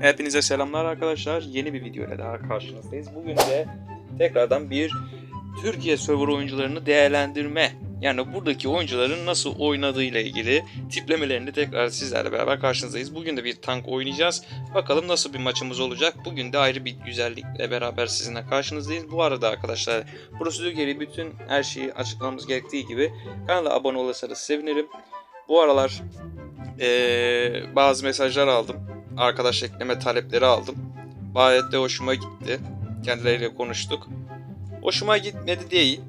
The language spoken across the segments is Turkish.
Hepinize selamlar arkadaşlar. Yeni bir video daha karşınızdayız. Bugün de tekrardan bir Türkiye server oyuncularını değerlendirme yani buradaki oyuncuların nasıl oynadığıyla ilgili tiplemelerini tekrar sizlerle beraber karşınızdayız. Bugün de bir tank oynayacağız. Bakalım nasıl bir maçımız olacak. Bugün de ayrı bir güzellikle beraber sizinle karşınızdayız. Bu arada arkadaşlar prosedür gereği bütün her şeyi açıklamamız gerektiği gibi kanala abone olursanız sevinirim. Bu aralar eee, bazı mesajlar aldım arkadaş ekleme talepleri aldım. Gayet de hoşuma gitti. Kendileriyle konuştuk. Hoşuma gitmedi değil.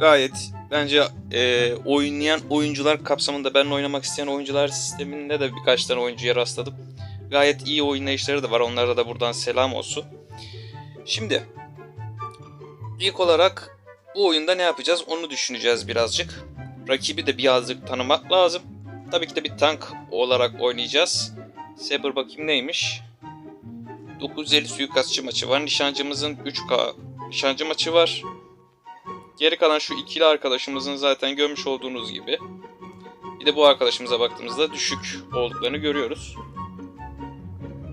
Gayet bence e, oynayan oyuncular kapsamında ben oynamak isteyen oyuncular sisteminde de birkaç tane oyuncuya rastladım. Gayet iyi oynayışları da var. Onlara da buradan selam olsun. Şimdi ilk olarak bu oyunda ne yapacağız onu düşüneceğiz birazcık. Rakibi de birazcık tanımak lazım. Tabii ki de bir tank olarak oynayacağız. Saber bakayım neymiş? 950 suikastçı maçı var. Nişancımızın 3K nişancı maçı var. Geri kalan şu ikili arkadaşımızın zaten görmüş olduğunuz gibi. Bir de bu arkadaşımıza baktığımızda düşük olduklarını görüyoruz.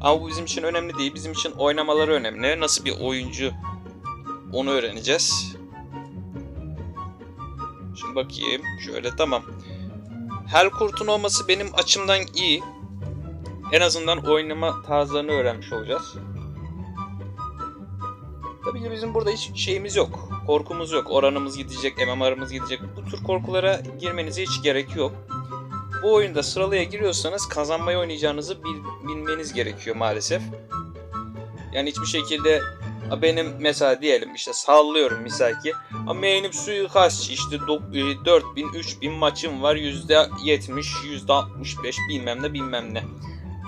Ama bu bizim için önemli değil. Bizim için oynamaları önemli. Nasıl bir oyuncu onu öğreneceğiz. Şimdi bakayım. Şöyle tamam. Her kurtun olması benim açımdan iyi en azından oynama tarzlarını öğrenmiş olacağız. Tabii ki bizim burada hiç şeyimiz yok. Korkumuz yok. Oranımız gidecek, MMR'ımız gidecek. Bu tür korkulara girmenize hiç gerek yok. Bu oyunda sıralaya giriyorsanız kazanmayı oynayacağınızı bil- bilmeniz gerekiyor maalesef. Yani hiçbir şekilde "A, benim mesela diyelim işte sallıyorum misal ki main'im suikastçı işte dok- e, 4000 3000 maçım var %70 %65 bilmem ne bilmem ne.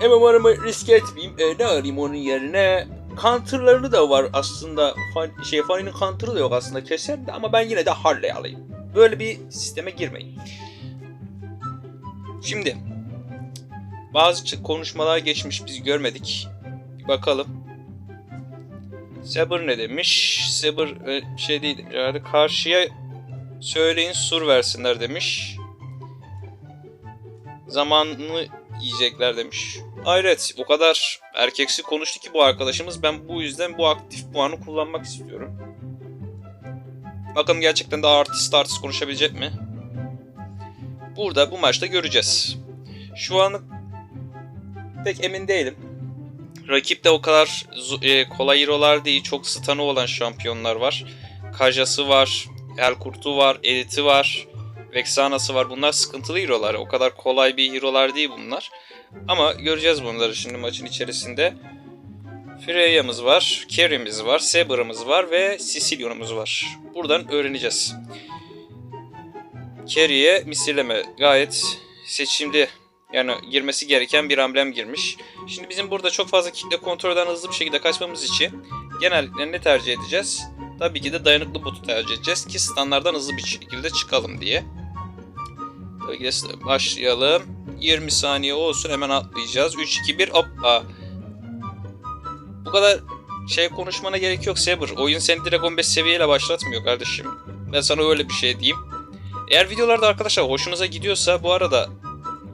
MMR'ımı risk etmeyeyim. E, ne alayım onun yerine? Counter'larını da var aslında. Fan, şey Fanny'nin counter'ı da yok aslında keser de ama ben yine de Harley alayım. Böyle bir sisteme girmeyin. Şimdi bazı konuşmalar geçmiş biz görmedik. Bir bakalım. Saber ne demiş? Saber e, şey değil. Yani karşıya söyleyin sur versinler demiş. Zamanını yiyecekler demiş. Hayret o kadar erkeksi konuştu ki bu arkadaşımız. Ben bu yüzden bu aktif puanı kullanmak istiyorum. Bakalım gerçekten de artist artist konuşabilecek mi? Burada bu maçta göreceğiz. Şu an pek emin değilim. Rakip de o kadar e, kolay hero'lar değil. Çok stun'ı olan şampiyonlar var. Kajası var. Elkurt'u var. Edit'i var. Vexana'sı var. Bunlar sıkıntılı hero'lar. O kadar kolay bir hero'lar değil bunlar. Ama göreceğiz bunları şimdi maçın içerisinde. Freya'mız var, Kerry'miz var, Saber'ımız var ve Sicilyon'umuz var. Buradan öğreneceğiz. Kerry'e misilleme gayet seçimli yani girmesi gereken bir amblem girmiş. Şimdi bizim burada çok fazla kitle kontrolden hızlı bir şekilde kaçmamız için genellikle ne tercih edeceğiz? Tabii ki de dayanıklı botu tercih edeceğiz ki standlardan hızlı bir şekilde çıkalım diye. De başlayalım. 20 saniye olsun hemen atlayacağız. 3, 2, 1 hoppa. Bu kadar şey konuşmana gerek yok Saber. Oyun seni direkt 15 seviyeyle başlatmıyor kardeşim. Ben sana öyle bir şey diyeyim. Eğer videolarda arkadaşlar hoşunuza gidiyorsa bu arada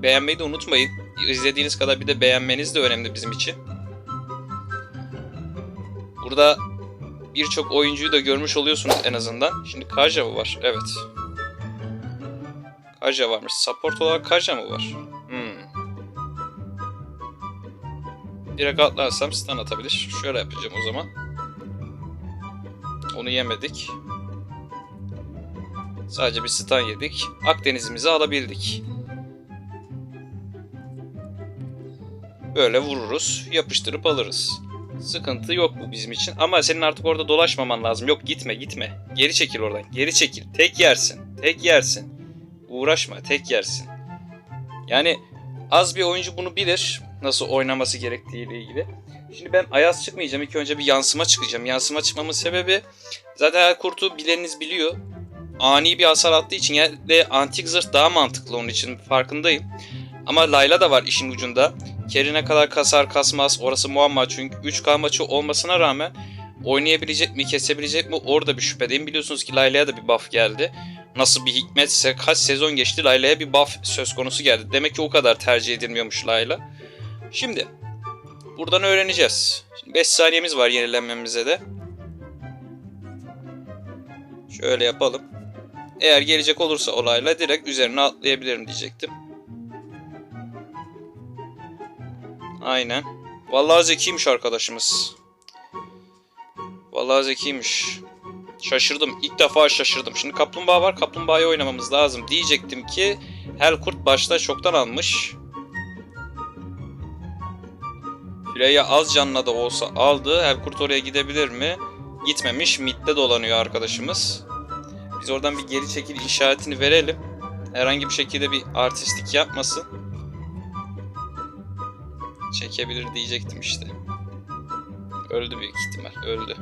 beğenmeyi de unutmayın. İzlediğiniz kadar bir de beğenmeniz de önemli bizim için. Burada birçok oyuncuyu da görmüş oluyorsunuz en azından. Şimdi Kaja mı var? Evet. Kaja varmış. Support olarak Kaja mı var? Hmm. Direkt atlarsam stun atabilir. Şöyle yapacağım o zaman. Onu yemedik. Sadece bir stun yedik. Akdeniz'imizi alabildik. Böyle vururuz. Yapıştırıp alırız. Sıkıntı yok bu bizim için. Ama senin artık orada dolaşmaman lazım. Yok gitme gitme. Geri çekil oradan. Geri çekil. Tek yersin. Tek yersin. Uğraşma. Tek yersin. Yani az bir oyuncu bunu bilir. Nasıl oynaması gerektiğiyle ilgili. Şimdi ben Ayaz çıkmayacağım. İlk önce bir yansıma çıkacağım. Yansıma çıkmamın sebebi zaten her kurtu bileniniz biliyor. Ani bir hasar attığı için yani antik zırh daha mantıklı onun için farkındayım. Ama Layla da var işin ucunda. Kerry ne kadar kasar kasmaz orası muamma çünkü 3K maçı olmasına rağmen oynayabilecek mi kesebilecek mi orada bir şüphedeyim. Biliyorsunuz ki Layla'ya da bir buff geldi. Nasıl bir hikmetse kaç sezon geçti Layla'ya bir buff söz konusu geldi. Demek ki o kadar tercih edilmiyormuş Layla. Şimdi Buradan öğreneceğiz. Şimdi 5 saniyemiz var yenilenmemize de. Şöyle yapalım. Eğer gelecek olursa olayla direkt üzerine atlayabilirim diyecektim. Aynen. Vallahi zekiymiş arkadaşımız. Vallahi zekiymiş. Şaşırdım. İlk defa şaşırdım. Şimdi kaplumbağa var. Kaplumbağayı oynamamız lazım. Diyecektim ki Helkurt başta çoktan almış. Freya az canla da olsa aldı. Helkurt oraya gidebilir mi? Gitmemiş. Mid'de dolanıyor arkadaşımız. Biz oradan bir geri çekil işaretini verelim. Herhangi bir şekilde bir artistlik yapmasın. Çekebilir diyecektim işte. Öldü büyük ihtimal. Öldü.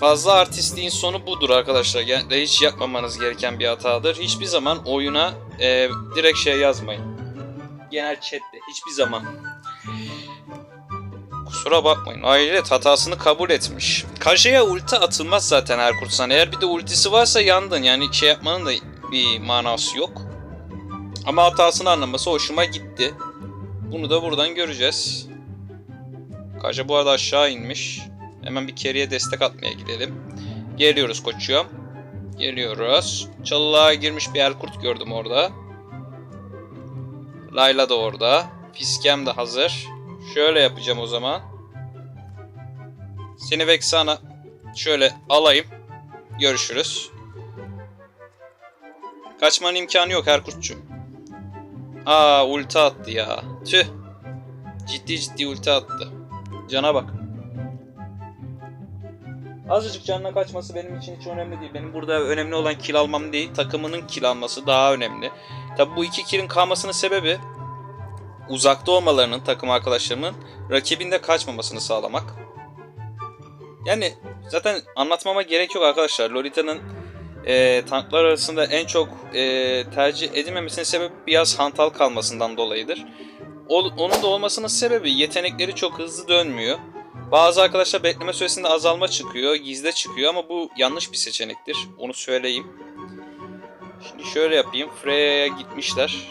Fazla artistliğin sonu budur arkadaşlar. Yani hiç yapmamanız gereken bir hatadır. Hiçbir zaman oyuna e, direkt şey yazmayın. Genel chatte hiçbir zaman. Kusura bakmayın. Ahiret hatasını kabul etmiş. Kaja'ya ulti atılmaz zaten Erkurtsan. Eğer bir de ultisi varsa yandın. Yani şey yapmanın da bir manası yok. Ama hatasını anlaması hoşuma gitti. Bunu da buradan göreceğiz. Kaja bu arada aşağı inmiş. Hemen bir keriye destek atmaya gidelim. Geliyoruz koçum. Geliyoruz. Çalılığa girmiş bir Erkurt gördüm orada. Layla da orada. Fiskem de hazır. Şöyle yapacağım o zaman. Seni Vexana şöyle alayım. Görüşürüz. Kaçmanın imkanı yok Erkurtçum. Aa ulti attı ya. Tüh. Ciddi ciddi ulti attı. Cana bak. Azıcık canına kaçması benim için hiç önemli değil. Benim burada önemli olan kill almam değil, takımının kill alması daha önemli. Tabi bu iki kill'in kalmasının sebebi uzakta olmalarının takım arkadaşlarımın rakibinde kaçmamasını sağlamak. Yani zaten anlatmama gerek yok arkadaşlar. Lolita'nın e, tanklar arasında en çok e, tercih edilmemesinin sebebi biraz hantal kalmasından dolayıdır. Onun da olmasının sebebi yetenekleri çok hızlı dönmüyor. Bazı arkadaşlar bekleme süresinde azalma çıkıyor, gizde çıkıyor ama bu yanlış bir seçenektir. Onu söyleyeyim. Şimdi şöyle yapayım. Freya'ya gitmişler.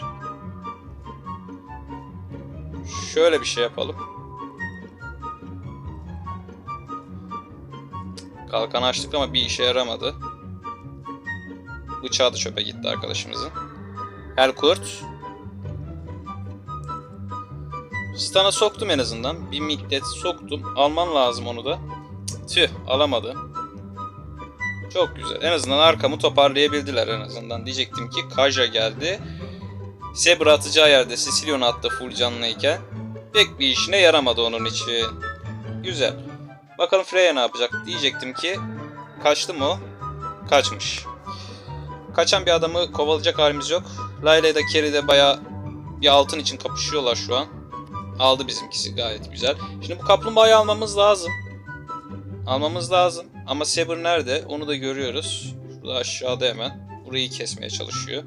Şöyle bir şey yapalım. Kalkanı açtık ama bir işe yaramadı. Bıçağı da çöpe gitti arkadaşımızın. Helkurt. Stun'a soktum en azından. Bir middet soktum. Alman lazım onu da. Tüh alamadı. Çok güzel. En azından arkamı toparlayabildiler en azından. Diyecektim ki Kaja geldi. Zebra atacağı yerde Sicilyon'u attı full canlıyken. Pek bir işine yaramadı onun için. Güzel. Bakalım Freya ne yapacak diyecektim ki kaçtı mı? Kaçmış. Kaçan bir adamı kovalayacak halimiz yok. Layla ile Kerry de baya bir altın için kapışıyorlar şu an. Aldı bizimkisi gayet güzel. Şimdi bu kaplumbağayı almamız lazım. Almamız lazım. Ama Saber nerede? Onu da görüyoruz. Şurada aşağıda hemen. Burayı kesmeye çalışıyor.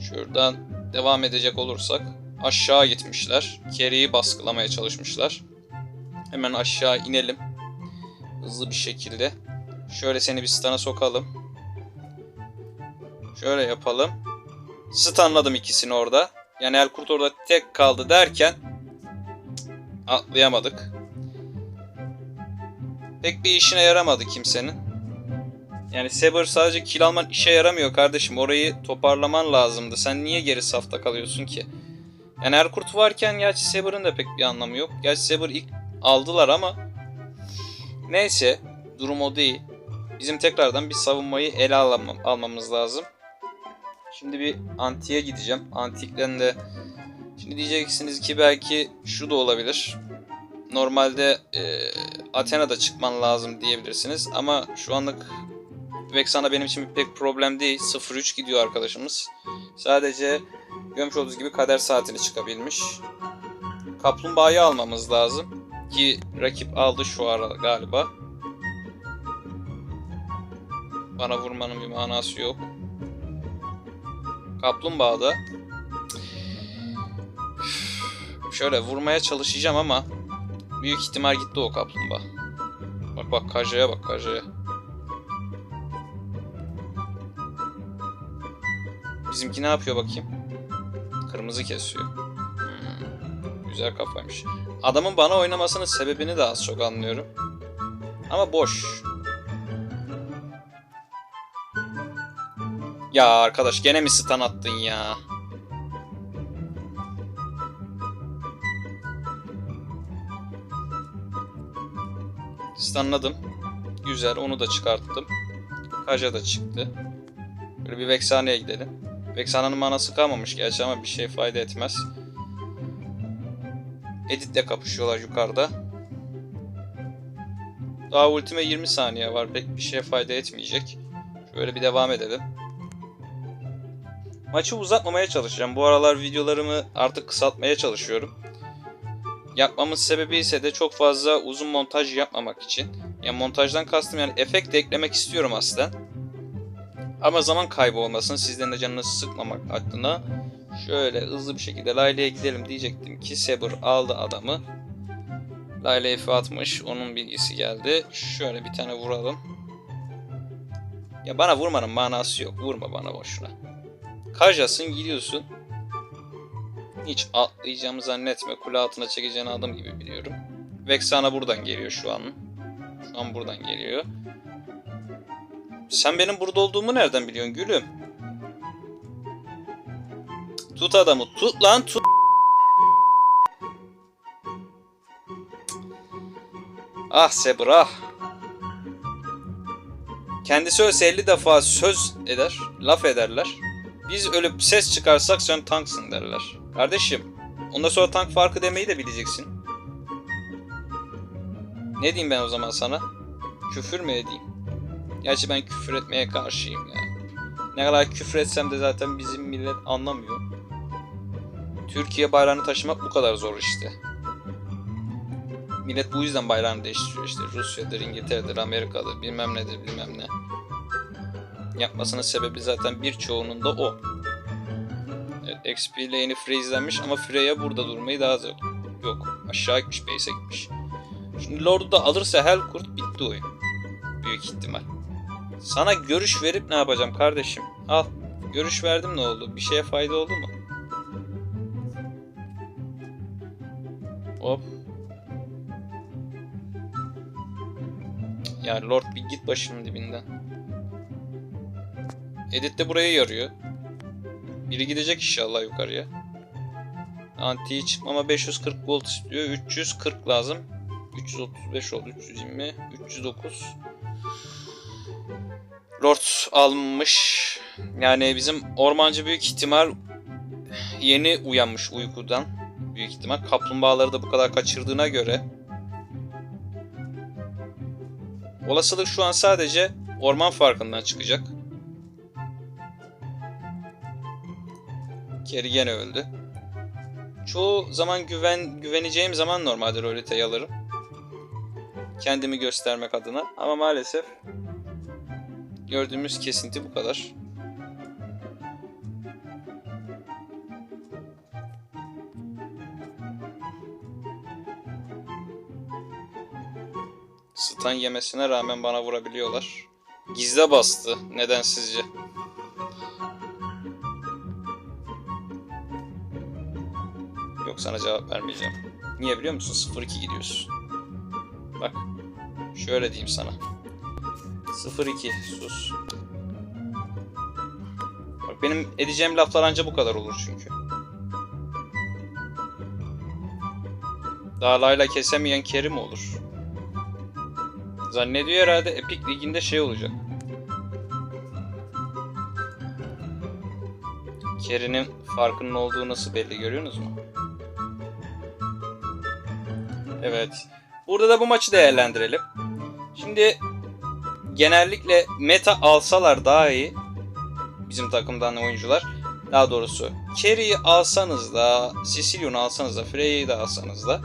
Şuradan devam edecek olursak. Aşağı gitmişler. Kerry'i baskılamaya çalışmışlar. Hemen aşağı inelim. Hızlı bir şekilde. Şöyle seni bir stana sokalım. Şöyle yapalım. Stunladım ikisini orada. Yani Elkurt orada tek kaldı derken atlayamadık. Pek bir işine yaramadı kimsenin. Yani Saber sadece kill alman işe yaramıyor kardeşim. Orayı toparlaman lazımdı. Sen niye geri safta kalıyorsun ki? Yani Erkurt varken gerçi Saber'ın da pek bir anlamı yok. Gerçi Saber ilk aldılar ama neyse durum o değil. Bizim tekrardan bir savunmayı ele almam, almamız lazım. Şimdi bir antiye gideceğim. Antikten de şimdi diyeceksiniz ki belki şu da olabilir. Normalde e, Athena'da çıkman lazım diyebilirsiniz ama şu anlık Vexana benim için pek problem değil. 0-3 gidiyor arkadaşımız. Sadece görmüş olduğunuz gibi kader saatini çıkabilmiş. Kaplumbağayı almamız lazım. Ki rakip aldı şu ara galiba. Bana vurmanın bir manası yok. Kaplumbağada şöyle vurmaya çalışacağım ama büyük ihtimal gitti o kaplumbağa. Bak bak Kaja'ya bak Kaja'ya. Bizimki ne yapıyor bakayım. Kırmızı kesiyor. Hmm, Güzel kafaymış. Adamın bana oynamasının sebebini de az çok anlıyorum. Ama boş. Ya arkadaş gene mi stun attın ya? Stunladım. Güzel onu da çıkarttım. Kaja da çıktı. Böyle bir Vexana'ya gidelim. Vexana'nın manası kalmamış gerçi ama bir şey fayda etmez. Edit'le kapışıyorlar yukarıda. Daha ultime 20 saniye var. Pek bir şeye fayda etmeyecek. Şöyle bir devam edelim. Maçı uzatmamaya çalışacağım. Bu aralar videolarımı artık kısaltmaya çalışıyorum. Yapmamın sebebi ise de çok fazla uzun montaj yapmamak için. Yani montajdan kastım yani efekt de eklemek istiyorum aslında. Ama zaman kaybı olmasın, sizden de canınızı sıkmamak adına şöyle hızlı bir şekilde Layla'ya gidelim diyecektim ki Saber aldı adamı. Layla F atmış, onun bilgisi geldi. Şöyle bir tane vuralım. Ya bana vurmanın manası yok, vurma bana boşuna. Kajasın gidiyorsun. Hiç atlayacağımı zannetme. Kule altına çekeceğini adım gibi biliyorum. Vexana buradan geliyor şu an. Şu an buradan geliyor. Sen benim burada olduğumu nereden biliyorsun gülüm? Tut adamı. Tut lan tut. Ah Sebr ah. Kendisi ölse 50 defa söz eder, laf ederler. Biz ölüp ses çıkarsak sen tanksın derler. Kardeşim, ondan sonra tank farkı demeyi de bileceksin. Ne diyeyim ben o zaman sana? Küfür mü edeyim? Gerçi ben küfür etmeye karşıyım ya. Ne kadar küfür etsem de zaten bizim millet anlamıyor. Türkiye bayrağını taşımak bu kadar zor işte. Millet bu yüzden bayrağını değiştiriyor işte. Rusya'dır, İngiltere'dir, Amerika'dır, bilmem nedir, bilmem ne. Yapmasının sebebi zaten birçoğunun da o. Evet, XP lane'i freezelenmiş ama Freya burada durmayı daha zor. Yok, aşağı gitmiş, base'e gitmiş. Şimdi Lord'u da alırsa Hellkurt bitti oyun. Büyük ihtimal. Sana görüş verip ne yapacağım kardeşim? Al. Görüş verdim ne oldu? Bir şeye fayda oldu mu? Hop. Ya Lord bir git başımın dibinden. Edit de buraya yarıyor. Biri gidecek inşallah yukarıya. Anti'yi çıkmama 540 gold istiyor. 340 lazım. 335 oldu. 320. 309. Lord almış. Yani bizim ormancı büyük ihtimal yeni uyanmış uykudan. Büyük ihtimal. Kaplumbağaları da bu kadar kaçırdığına göre. Olasılık şu an sadece orman farkından çıkacak. Keri gene öldü. Çoğu zaman güven güveneceğim zaman normalde roliteyi alırım. Kendimi göstermek adına ama maalesef gördüğümüz kesinti bu kadar. Stun yemesine rağmen bana vurabiliyorlar. Gizle bastı. Neden Yok sana cevap vermeyeceğim. Niye biliyor musun? 0-2 gidiyorsun. Bak. Şöyle diyeyim sana. 0-2 sus. Bak benim edeceğim laflar anca bu kadar olur çünkü. Daha layla kesemeyen Kerim olur. Zannediyor herhalde Epic Ligi'nde şey olacak. Kerry'nin farkının olduğu nasıl belli görüyorsunuz mu? Evet. Burada da bu maçı değerlendirelim. Şimdi genellikle meta alsalar daha iyi. Bizim takımdan oyuncular. Daha doğrusu Kerry'i alsanız da, Sicilyon'u alsanız da, Freya'yı da alsanız da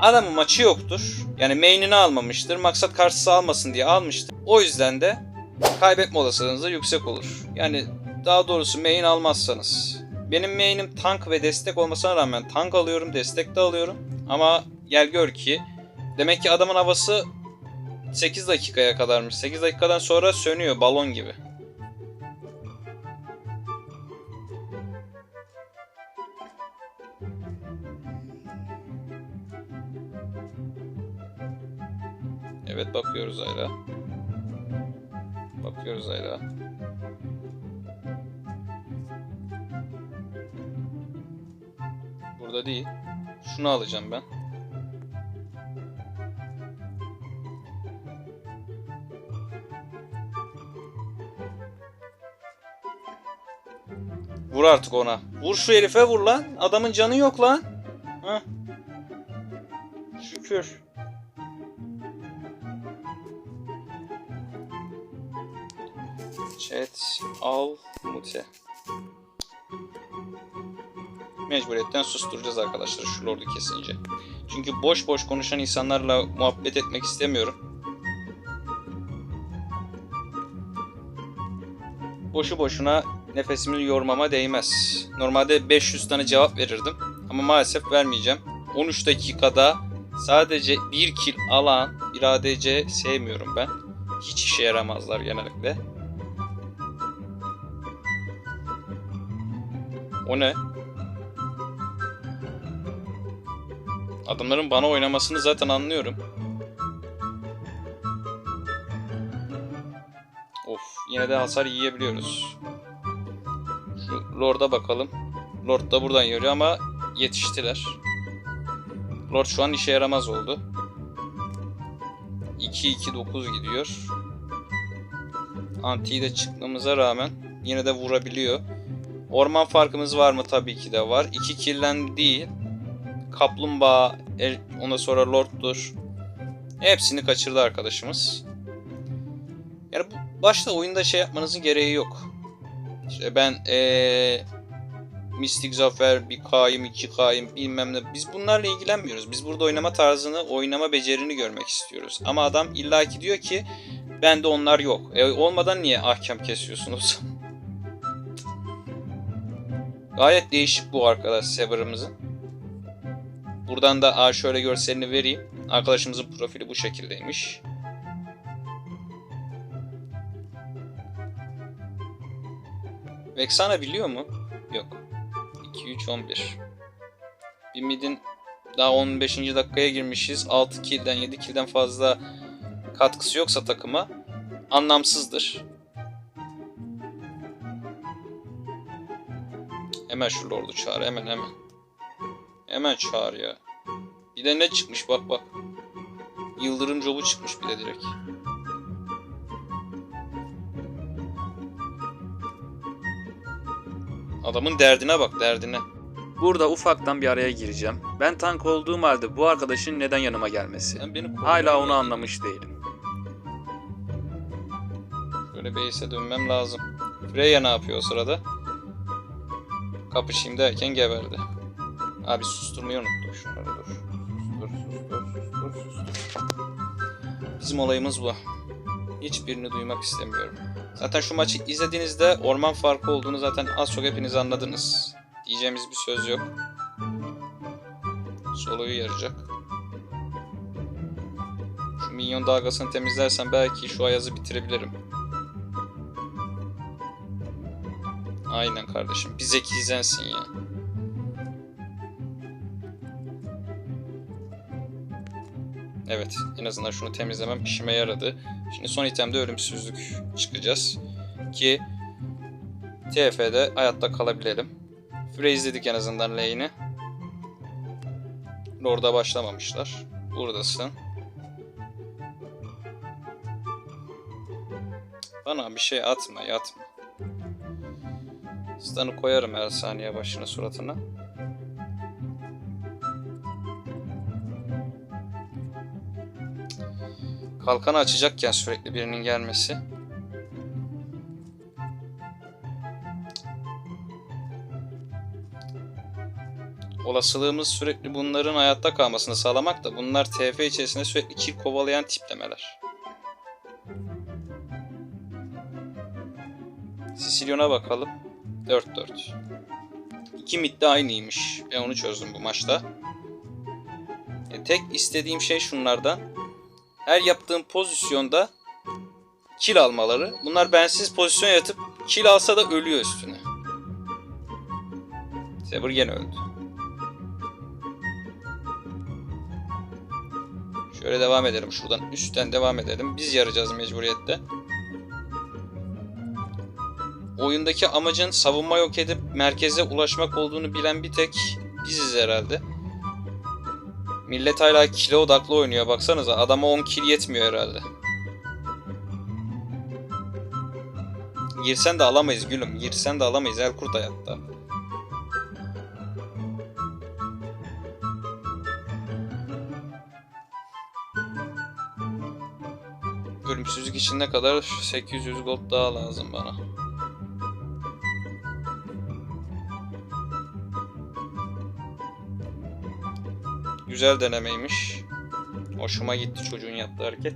adamın maçı yoktur. Yani main'ini almamıştır. Maksat karşısı almasın diye almıştır. O yüzden de kaybetme olasılığınız da yüksek olur. Yani daha doğrusu main almazsanız. Benim main'im tank ve destek olmasına rağmen tank alıyorum, destek de alıyorum. Ama gel gör ki demek ki adamın havası 8 dakikaya kadarmış. 8 dakikadan sonra sönüyor balon gibi. Evet bakıyoruz hala. Bakıyoruz hala. Burada değil. Şunu alacağım ben. Vur artık ona. Vur şu herife vur lan. Adamın canı yok lan. Hah. Şükür. Chat al mute. Mecburiyetten susturacağız arkadaşlar şu lordu kesince. Çünkü boş boş konuşan insanlarla muhabbet etmek istemiyorum. Boşu boşuna nefesimi yormama değmez. Normalde 500 tane cevap verirdim. Ama maalesef vermeyeceğim. 13 dakikada sadece bir kill alan bir ADC sevmiyorum ben. Hiç işe yaramazlar genellikle. O ne? Adamların bana oynamasını zaten anlıyorum. Of yine de hasar yiyebiliyoruz. Şu Lord'a bakalım. Lord da buradan yürüyor ama yetiştiler. Lord şu an işe yaramaz oldu. 2-2-9 gidiyor. Anti'yi de çıkmamıza rağmen yine de vurabiliyor. Orman farkımız var mı? Tabii ki de var. 2 killen değil. Kaplumbağa, er- ondan sonra Lord'dur. Hepsini kaçırdı arkadaşımız. Yani bu başta oyunda şey yapmanızın gereği yok. İşte ben ee, Mystic Zafer, bir kayım, iki kayım bilmem ne. Biz bunlarla ilgilenmiyoruz. Biz burada oynama tarzını, oynama becerini görmek istiyoruz. Ama adam illaki diyor ki bende onlar yok. E, olmadan niye ahkam kesiyorsunuz? Gayet değişik bu arkadaş serverımızın. Buradan da aa, şöyle görselini vereyim. Arkadaşımızın profili bu şekildeymiş. Vexana biliyor mu? Yok. 2 3 11. Bir midin daha 15. dakikaya girmişiz. 6 kill'den 7 kill'den fazla katkısı yoksa takıma anlamsızdır. Hemen şu lordu çağır hemen hemen. Hemen çağır ya. Bir de ne çıkmış bak bak. Yıldırım jobu çıkmış bir de direkt. Adamın derdine bak derdine. Burada ufaktan bir araya gireceğim. Ben tank olduğum halde bu arkadaşın neden yanıma gelmesi? Sen beni Hala onu anlamış değilim. Şöyle base'e dönmem lazım. Freya ne yapıyor o sırada? Kapışayım derken geberdi. Abi susturmayı unuttum şunları dur. Sustur, sustur, sustur, sustur. Bizim olayımız bu. Hiçbirini duymak istemiyorum. Zaten şu maçı izlediğinizde orman farkı olduğunu zaten az çok hepiniz anladınız. Diyeceğimiz bir söz yok. Solo'yu yarayacak. Şu minyon dalgasını temizlersem belki şu ayazı bitirebilirim. Aynen kardeşim. Bir zeki sensin ya. Evet. En azından şunu temizlemem işime yaradı. Şimdi son itemde ölümsüzlük çıkacağız. Ki TF'de hayatta kalabilelim. Freeze en azından lane'i. Lord'a başlamamışlar. Buradasın. Bana bir şey atma, yatma. Stun'ı koyarım her saniye başına suratına. Kalkanı açacakken sürekli birinin gelmesi. Olasılığımız sürekli bunların hayatta kalmasını sağlamak da bunlar TF içerisinde sürekli kill kovalayan tiplemeler. Sicilyon'a bakalım. 4-4. İki mid de aynıymış. Ben onu çözdüm bu maçta. E, tek istediğim şey şunlardan. Her yaptığım pozisyonda kill almaları. Bunlar bensiz pozisyon yatıp kill alsa da ölüyor üstüne. Saber gene öldü. Şöyle devam edelim. Şuradan üstten devam edelim. Biz yarayacağız mecburiyette. Oyundaki amacın savunma yok edip merkeze ulaşmak olduğunu bilen bir tek biziz herhalde. Millet hala kilo odaklı oynuyor. Baksanıza adama 10 kill yetmiyor herhalde. Girsen de alamayız gülüm. Girsen de alamayız. Elkurt hayatta. Ölümsüzlük için ne kadar? 800 gold daha lazım bana. Güzel denemeymiş. Hoşuma gitti çocuğun yaptığı hareket.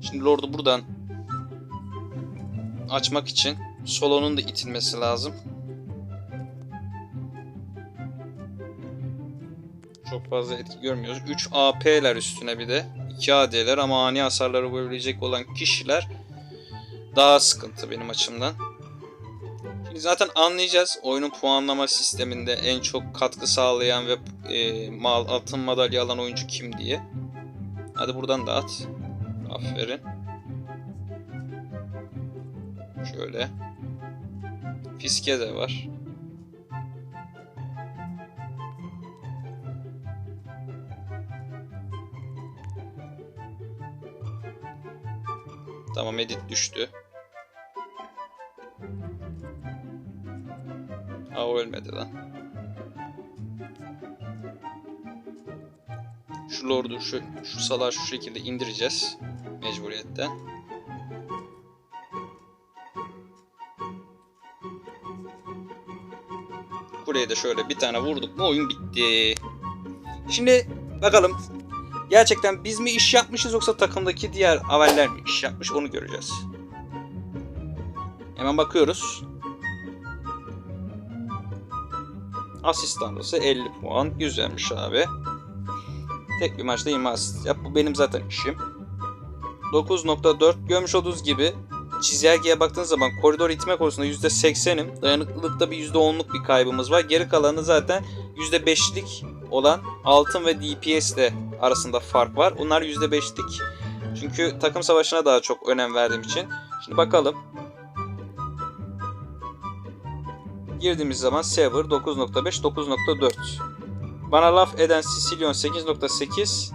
Şimdi Lord'u buradan açmak için Solo'nun da itilmesi lazım. Çok fazla etki görmüyoruz. 3 AP'ler üstüne bir de. 2 AD'ler ama ani hasarları vurabilecek olan kişiler daha sıkıntı benim açımdan. Şimdi zaten anlayacağız oyunun puanlama sisteminde en çok katkı sağlayan ve e, mal altın madalya alan oyuncu kim diye. Hadi buradan da at. Aferin. Şöyle. Fiske de var. Tamam edit düştü. Aa ölmedi lan. Şu lordu şu, şu salağı şu şekilde indireceğiz. Mecburiyetten. Buraya da şöyle bir tane vurduk mu oyun bitti. Şimdi bakalım gerçekten biz mi iş yapmışız yoksa takımdaki diğer aveller mi iş yapmış onu göreceğiz. Hemen bakıyoruz. Asist tanrısı 50 puan. Güzelmiş abi. Tek bir maçta 20 asist yap. Bu benim zaten işim. 9.4 görmüş olduğunuz gibi çizelgeye baktığınız zaman koridor itme konusunda %80'im. Dayanıklılıkta bir %10'luk bir kaybımız var. Geri kalanı zaten %5'lik olan altın ve DPS de arasında fark var. Bunlar %5'lik. Çünkü takım savaşına daha çok önem verdiğim için. Şimdi bakalım. Girdiğimiz zaman Sever 9.5, 9.4. Bana laf eden Sicilion 8.8.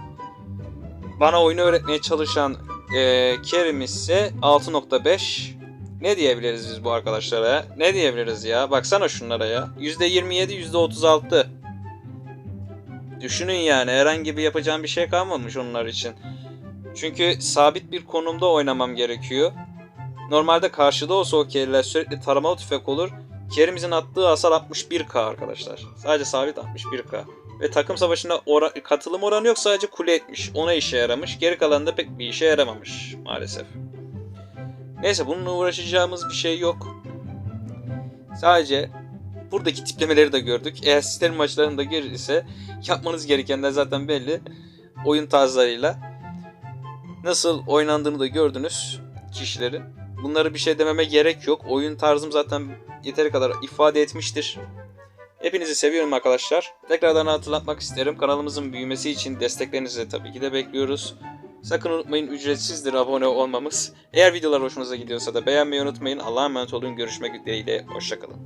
Bana oyunu öğretmeye çalışan e, Kerim ise 6.5. Ne diyebiliriz biz bu arkadaşlara? Ne diyebiliriz ya? Baksana şunlara ya. %27, %36. Düşünün yani herhangi bir yapacağım bir şey kalmamış onlar için. Çünkü sabit bir konumda oynamam gerekiyor. Normalde karşıda olsa o keriler sürekli taramalı tüfek olur. Kerim'izin attığı hasar 61k arkadaşlar. Sadece sabit 61k. Ve takım savaşında ora- katılım oranı yok sadece kule etmiş. Ona işe yaramış. Geri kalanında pek bir işe yaramamış maalesef. Neyse bununla uğraşacağımız bir şey yok. Sadece buradaki tiplemeleri de gördük. Eğer sistem maçlarında gelirse yapmanız gerekenler zaten belli. Oyun tarzlarıyla. Nasıl oynandığını da gördünüz kişilerin. Bunları bir şey dememe gerek yok. Oyun tarzım zaten yeteri kadar ifade etmiştir. Hepinizi seviyorum arkadaşlar. Tekrardan hatırlatmak isterim. Kanalımızın büyümesi için desteklerinizi de tabii ki de bekliyoruz. Sakın unutmayın ücretsizdir abone olmamız. Eğer videolar hoşunuza gidiyorsa da beğenmeyi unutmayın. Allah'a emanet olun. Görüşmek dileğiyle. Hoşçakalın.